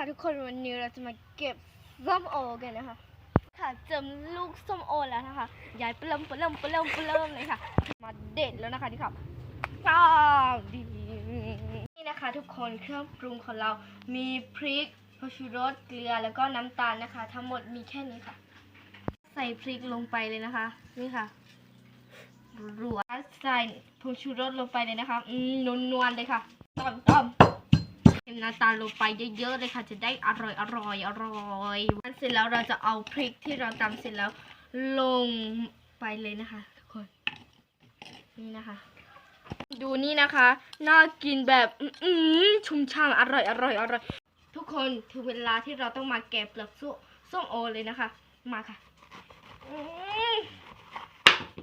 ค่ะทุกคนวันนี้เราจะมาเก็บส้มโอกันนะคะ ค่ะเจอลูกส้มโอแล้วนะคะยายเปลิ่มเปลิ่มเปลิ่มเปลิ่มเลยค่ะ มาเด็ดแล้วนะคะที่ครับก้าดีนี่นะคะทุกคนเครื่องปรุงของเรามีพริกผงชูรสเกลือแล้วก็น้ำตาลนะคะ ทั้งหมดมีแค่นี้ค่ะ ใส่พริกลงไปเลยนะคะ นี่ค่ะรัวใส่ผงชูรสลงไปเลยนะคะ อืมนวลๆเลยค่ะต้มต้ม เต็มน้ำตาลลงไปเยอะๆเลยค่ะ จะได้อร่อยอร่อยอร่อยเสร็จแล้วเราจะเอาพริกที่เราตำเสร็จแล้วลงไปเลยนะคะทุกคน นี่นะคะ ดูนี่นะคะน่ากินแบบอือชุ่มช่ำอร่อยอร่อยอร่อยทุกคนถึงเวลาที่เราต้องมาแกะเปลือกส้มส้มโอเลยนะคะ มาค่ะ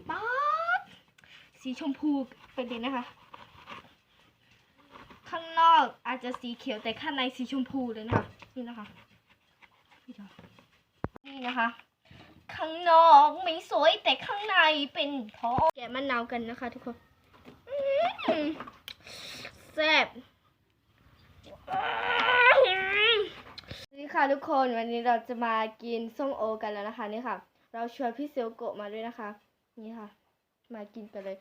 ป๊าสีชมพูเป็นเลยนะคะ อกอาจจะสีเขียวแต่ข้างในสีชมพูเลยนะคะนี่นะคะนี่นะคะ ข้างนอกไม่สวยแต่ข้างในเป็นทองแกะมะนาวกันนะคะ ทุกคนแซ่บนี่ค่ะทุกคนวันนี้เราจะมากินส้มโอกันแล้วนะคะนี่ค่ะ เราชวนพี่เซลโกะมาด้วยนะคะ นี่ค่ะ มากินกันเลย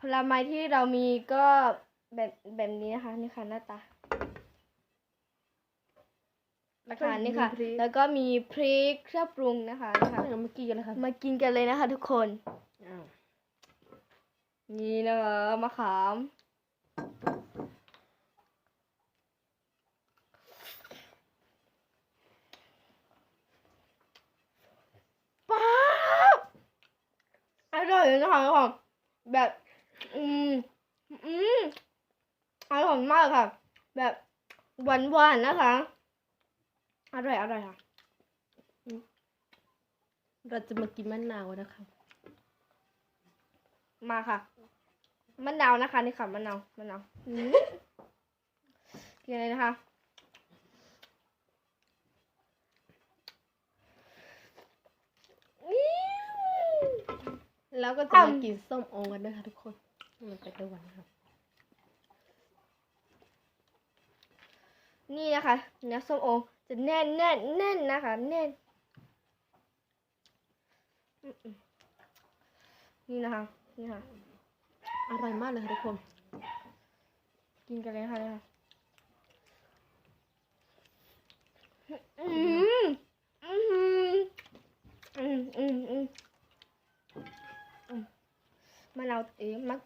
ผลไม้ที่เรามีก็ แบบแบบนี้นะคะนี่ค่ะหน้าตานะคะนี่ค่ะมีพริกแล้วก็มีพริกเครื่องปรุงนะคะนี่ค่ะเรามากินกันเลยค่ะมากินกันเลยนะคะ ทุกคนอ้าวนี่นะคะมะขามป๊าบอร่อยเลยนะคะทุกคนแบบ อืม อืม อร่อยมากค่ะ แบบหวานหวานๆนะคะ อร่อยอร่อยค่ะ เราจะมากินมะนาวนะคะ มาค่ะมะนาวนะคะนี่ค่ะมะนาวมะนาวกินเลยนะคะแล้วก็จะมากินส้มโอกันนะคะทุกคน มันจะได้หวานครับ นี่นะคะเนื้อส้มโอจะแน่นแน่นแน่นนะคะ แน่น นี่นะคะ นี่ค่ะ อร่อยมากเลยค่ะทุกคน กินกันเลยนะคะเนี่ยอืมอืมอืมอืมอืมมมะนาเอ๊ะมะ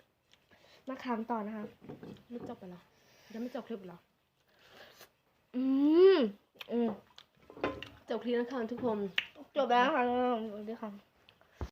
มะขามต่อนะคะ ไม่จบไปหรอ ยังไม่จบคลิปหรอ อืมอืมจบคลิปแล้วค่ะทุกคน จบแล้วนะคะสวัสดีค่ะ